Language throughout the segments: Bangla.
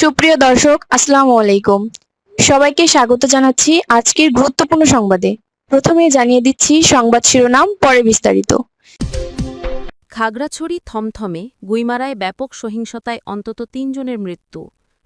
সুপ্রিয় দর্শক, আসসালামু আলাইকুম। সবাইকে স্বাগত জানাচ্ছি আজকের গুরুত্বপূর্ণ সংবাদে। প্রথমে জানিয়ে দিচ্ছি সংবাদ শিরোনাম, পরে বিস্তারিত। খাগড়াছড়ি থমথমে, গুইমারায় ব্যাপক সহিংসতায় অন্তত তিনজনের মৃত্যু।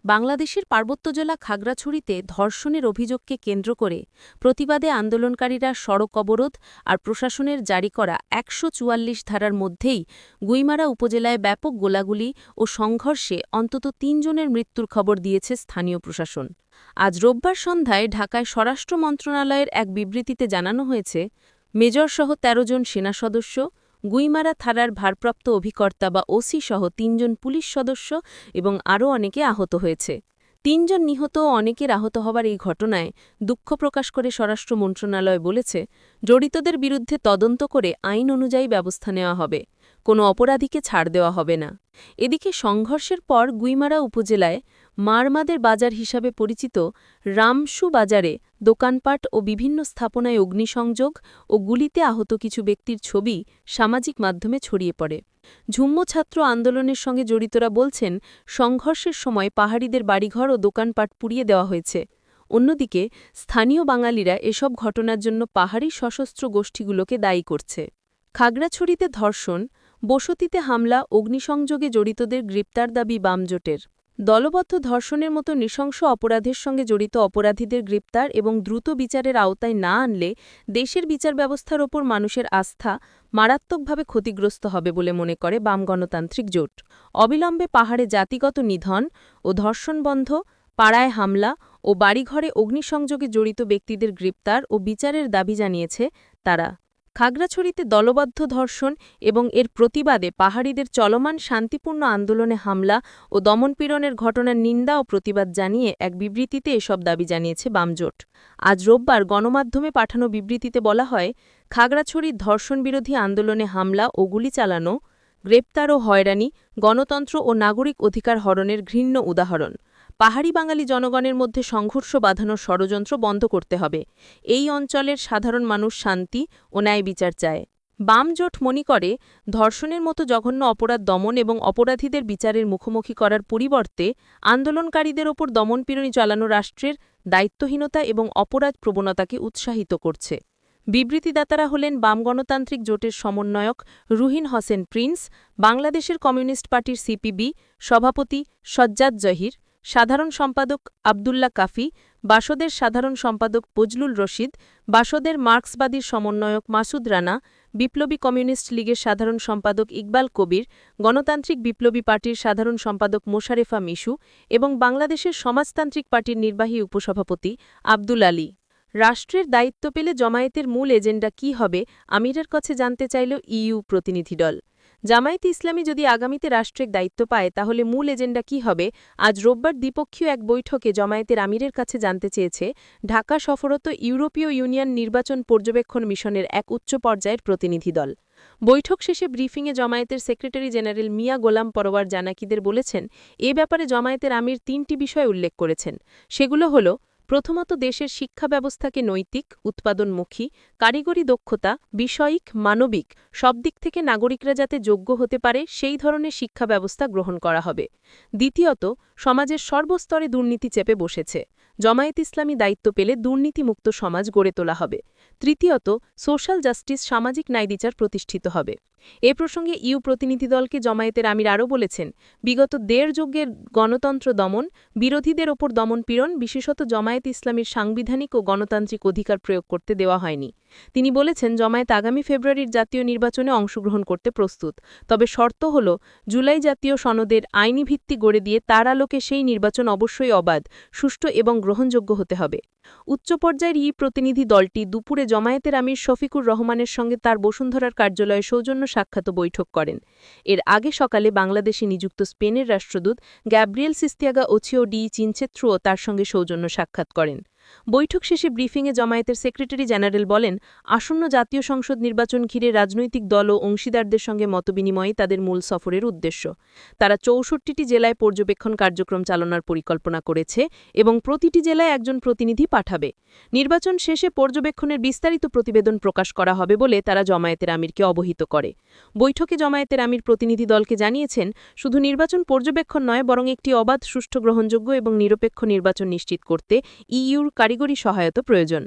বাংলাদেশের পার্বত্য জেলা খাগড়াছড়িতে ধর্ষণের অভিযোগকে কেন্দ্র করে প্রতিবাদে আন্দোলনকারীরা সড়ক অবরোধ আর প্রশাসনের জারি করা একশো চুয়াল্লিশ ধারার মধ্যেই গুইমারা উপজেলায় ব্যাপক গোলাগুলি ও সংঘর্ষে অন্তত তিনজনের মৃত্যুর খবর দিয়েছে স্থানীয় প্রশাসন। আজ রোববার সন্ধ্যায় ঢাকায় স্বরাষ্ট্র মন্ত্রণালয়ের এক বিবৃতিতে জানানো হয়েছে মেজরসহ ১৩ জন সেনা সদস্য গুইমারা থানার ভারপ্রাপ্ত অভিকর্তা বা ওসি সহ তিনজন পুলিশ সদস্য এবং আরও অনেকে আহত হয়েছে। তিনজন নিহত ও অনেকের আহত হবার এই ঘটনায় দুঃখ প্রকাশ করে স্বরাষ্ট্র মন্ত্রণালয় বলেছে, জড়িতদের বিরুদ্ধে তদন্ত করে আইন অনুযায়ী ব্যবস্থা নেওয়া হবে। কোনো অপরাধীকে ছাড় দেওয়া হবে না। এদিকে সংঘর্ষের পর গুইমারা উপজেলায় মারমাদের বাজার হিসাবে পরিচিত রামসু বাজারে দোকানপাট ও বিভিন্ন স্থাপনায় অগ্নিসংযোগ ও গুলিতে আহত কিছু ব্যক্তির ছবি সামাজিক মাধ্যমে ছড়িয়ে পড়ে। ঝুম্ম ছাত্র আন্দোলনের সঙ্গে জড়িতরা বলছেন, সংঘর্ষের সময় পাহাড়িদের বাড়িঘর ও দোকানপাট পুড়িয়ে দেওয়া হয়েছে। অন্যদিকে, স্থানীয় বাঙালিরা এসব ঘটনার জন্য পাহাড়ি সশস্ত্র গোষ্ঠীগুলোকে দায়ী করছে। খাগড়াছড়িতে ধর্ষণ, বসতিতে হামলা, অগ্নিসংযোগে জড়িতদের গ্রেপ্তার দাবি বামজোটের। দলবদ্ধ ধর্ষণের মতো নৃশংস অপরাধের সঙ্গে জড়িত অপরাধীদের গ্রেপ্তার এবং দ্রুত বিচারের আওতায় না আনলে দেশের বিচার ব্যবস্থার ওপর মানুষের আস্থা মারাত্মকভাবে ক্ষতিগ্রস্ত হবে বলে মনে করে বাম গণতান্ত্রিক জোট। অবিলম্বে পাহাড়ে জাতিগত নিধন ও ধর্ষণ বন্ধ, পাড়ায় হামলা ও বাড়িঘরে অগ্নিসংযোগে জড়িত ব্যক্তিদের গ্রেপ্তার ও বিচারের দাবি জানিয়েছে তারা। খাগড়াছড়িতে দলবদ্ধ ধর্ষণ এবং এর প্রতিবাদে পাহাড়িদের চলমান শান্তিপূর্ণ আন্দোলনে হামলা ও দমনপীড়নের ঘটনার নিন্দা ও প্রতিবাদ জানিয়ে এক বিবৃতিতে এসব দাবি জানিয়েছে বামজোট। আজ রোববার গণমাধ্যমে পাঠানো বিবৃতিতে বলা হয়, খাগড়াছড়ির ধর্ষণ বিরোধী আন্দোলনে হামলা ও গুলি চালানো, গ্রেপ্তার ও হয়রানি গণতন্ত্র ও নাগরিক অধিকার হরণের ঘৃণ্য উদাহরণ। পাহাড়ি বাঙালি জনগণের মধ্যে সংঘর্ষ বাঁধানোর ষড়যন্ত্র বন্ধ করতে হবে। এই অঞ্চলের সাধারণ মানুষ শান্তি ও ন্যায় বিচার চায়। বাম জোট মনে করে, ধর্ষণের মতো জঘন্য অপরাধ দমন এবং অপরাধীদের বিচারের মুখোমুখি করার পরিবর্তে আন্দোলনকারীদের ওপর দমনপীড়নী চালানো রাষ্ট্রের দায়িত্বহীনতা এবং অপরাধ প্রবণতাকে উৎসাহিত করছে। বিবৃতিদাতারা হলেন বাম গণতান্ত্রিক জোটের সমন্বয়ক রুহিন হোসেন প্রিন্স, বাংলাদেশের কমিউনিস্ট পার্টির সিপিবি সভাপতি সজ্জাদ জহির সাধারণ সম্পাদক আবদুল্লা কাফি, বাসদের সাধারণ সম্পাদক বজলুল রশিদ, বাসদের মার্ক্সবাদীর সমন্বয়ক মাসুদ রানা, বিপ্লবী কমিউনিস্ট লীগের সাধারণ সম্পাদক ইকবাল কবির, গণতান্ত্রিক বিপ্লবী পার্টির সাধারণ সম্পাদক মোশারেফা মিশু এবং বাংলাদেশের সমাজতান্ত্রিক পার্টির নির্বাহী উপসভাপতি আব্দুল আলী। রাষ্ট্রের দায়িত্ব পেলে জমায়েতের মূল এজেন্ডা কী হবে আমিরের কাছে জানতে চাইল ইইউ প্রতিনিধি দল। জামায়াতে ইসলামী যদি আগামীতে রাষ্ট্রের দায়িত্ব পায়, তাহলে মূল এজেন্ডা কি হবে? আজ রোববার দ্বিপক্ষীয় এক বৈঠকে জমায়েতের আমিরের কাছে জানতে চেয়েছে, ঢাকা সফরত ইউরোপীয় ইউনিয়ন নির্বাচন পর্যবেক্ষণ মিশনের এক উচ্চ পর্যায়ের প্রতিনিধি দল। বৈঠক শেষে ব্রিফিংয়ে জমায়েতের সেক্রেটারি জেনারেল মিয়া গোলাম পরোয়ার জানাকিদের বলেছেন, এ ব্যাপারে জমায়েতের আমির তিনটি বিষয় উল্লেখ করেছেন। সেগুলো হল প্রথমত দেশের শিক্ষা ব্যবস্থাকে নৈতিক, উৎপাদনমুখী, কারিগরি দক্ষতা, বিষয়িক, মানবিক, সব দিক থেকে নাগরিকরা যাতে যোগ্য হতে পারে, সেই ধরনের শিক্ষা ব্যবস্থা গ্রহণ করা হবে। দ্বিতীয়ত, সমাজের সর্বস্তরে দুর্নীতি চেপে বসেছে। জমায়েত ইসলামী দায়িত্ব পেলে দুর্নীতিমুক্ত সমাজ গড়ে তোলা হবে। তৃতীয়ত, সোশ্যাল জাস্টিস সামাজিক ন্যায়বিচার প্রতিষ্ঠিত হবে। এ প্রসঙ্গে ইউ প্রতিনিধি দলকে জমায়েতের আমির আরও বলেছেন, বিগত দেড় যজ্ঞের গণতন্ত্র দমন, বিরোধীদের ওপর দমন পীড়ন বিশেষত জমায়েত ইসলামীর সাংবিধানিক ও গণতান্ত্রিক অধিকার প্রয়োগ করতে দেওয়া হয়নি। তিনি বলেছেন, জমায়েত আগামী ফেব্রুয়ারির জাতীয় নির্বাচনে অংশগ্রহণ করতে প্রস্তুত। তবে শর্ত হল, জুলাই জাতীয় সনদের আইনি ভিত্তি গড়ে দিয়ে তার আলোকে সেই নির্বাচন অবশ্যই অবাধ, সুষ্ঠু এবং গ্রহণযোগ্য হতে হবে। উচ্চ পর্যায়ের ই প্রতিনিধি দলটি দুপুরে জমায়েতের আমির শফিকুর রহমানের সঙ্গে তার বসুন্ধরার কার্যালয়ে সৌজন্য সাক্ষাৎ বৈঠক করেন। এর আগে সকালে বাংলাদেশে নিযুক্ত স্পেনের রাষ্ট্রদূত Gabriel Sistiaga, Ochoa de Chinchetru তার সঙ্গে সৌজন্য সাক্ষাৎ করেন। বৈঠক শেষে ব্রিফিংয়ে জমায়েতের সেক্রেটারি জেনারেল বলেন, আসন্ন জাতীয় সংসদ নির্বাচন ঘিরে রাজনৈতিক দল ও অংশীদারদের সঙ্গে মতবিনিময়ই তাদের মূল সফরের উদ্দেশ্য। তারা চৌষট্টিটি জেলায় পর্যবেক্ষণ কার্যক্রম চালানোর পরিকল্পনা করেছে এবং প্রতিটি জেলায় একজন প্রতিনিধি পাঠাবে। নির্বাচন শেষে পর্যবেক্ষণের বিস্তারিত প্রতিবেদন প্রকাশ করা হবে বলে তারা জমায়েতের আমিরকে অবহিত করে। বৈঠকে জমায়েতের আমির প্রতিনিধি দলকে জানিয়েছেন, শুধু নির্বাচন পর্যবেক্ষণ নয়, বরং একটি অবাধ সুষ্ঠু গ্রহণযোগ্য এবং নিরপেক্ষ নির্বাচন নিশ্চিত করতে ইইউর কারিগরি সহায়তা প্রয়োজন।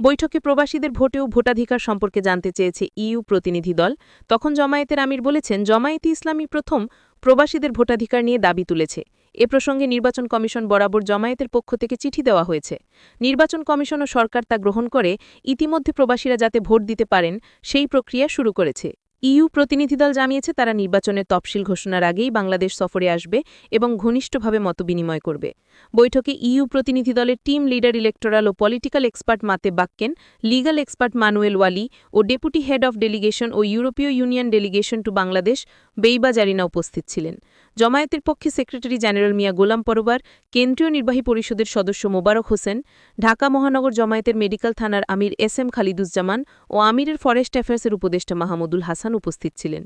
বৈঠকে প্রবাসীদের ভোটে ও ভোটাধিকার সম্পর্কে জানতে চেয়েছে ইইউ প্রতিনিধি দল। তখন জমায়েতের আমির বলেছেন, জমায়েতে ইসলামী প্রথম প্রবাসীদের ভোটাধিকার নিয়ে দাবি তুলেছে। এ প্রসঙ্গে নির্বাচন কমিশন বরাবর জমায়েতের পক্ষ থেকে চিঠি দেওয়া হয়েছে। নির্বাচন কমিশন ও সরকার তা গ্রহণ করে ইতিমধ্যে প্রবাসীরা যাতে ভোট দিতে পারেন, সেই প্রক্রিয়া শুরু করেছে। ইইউ প্রতিনিধিদল জানিয়েছে, তারা নির্বাচনের তফসিল ঘোষণার আগেই বাংলাদেশ সফরে আসবে এবং ঘনিষ্ঠভাবে মতবিনিময় করবে। বৈঠকে ইউ প্রতিনিধি দলের team leader electoral O political expert Mette Bakken, legal expert Manuel Walli O deputy head of delegation ও ইউরোপীয় union delegation to Bangladesh Baiba Zarina উপস্থিত ছিলেন। জমায়েতের পক্ষে সেক্রেটারি জেনারেল মিয়া গোলাম পরোবার কেন্দ্রীয় নির্বাহী পরিষদের সদস্য মোবারক হোসেন, ঢাকা মহানগর জমায়েতের মেডিকেল থানার আমির এস এম খালিদুজ্জামান ও আমিরের ফরেস্ট অ্যাফেয়ার্সের উপদেষ্টা মাহমুদুল হাসান উপস্থিত ছিলেন।